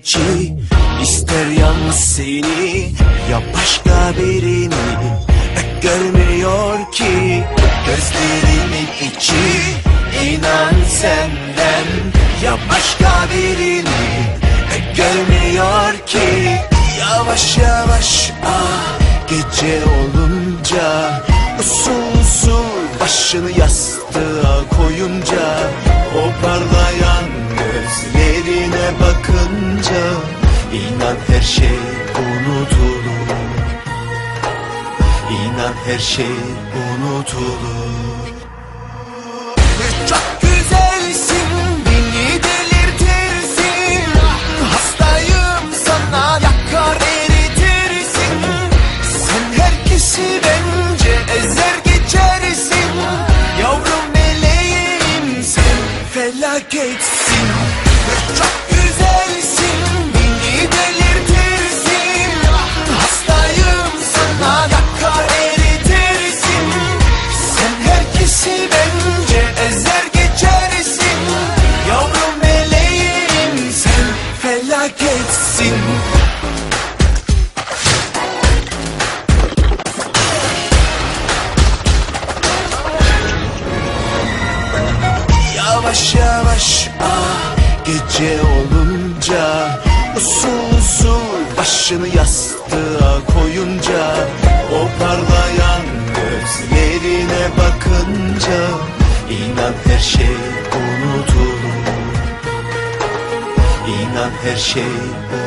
içi ister yalnız seni ya başka birini Görmüyor ki gözlerimin içi inan senden ya başka birini Görmüyor ki yavaş yavaş ah gece olunca Usul usul başını yastığa koyunca O parlak bakınca inan her şey unutulur. İnan her şey unutulur. Çok güzelsin beni delirtirsin. Hastayım sana yakar eritirsin. Sen herkesi bence ezer geçersin. Yavrum meleğim sen felaketsin Yavaş yavaş. Ah gece olunca Usul usul başını yastığa koyunca O parlayan gözlerine bakınca inan her şey unutulur İnan her şey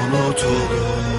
unutulur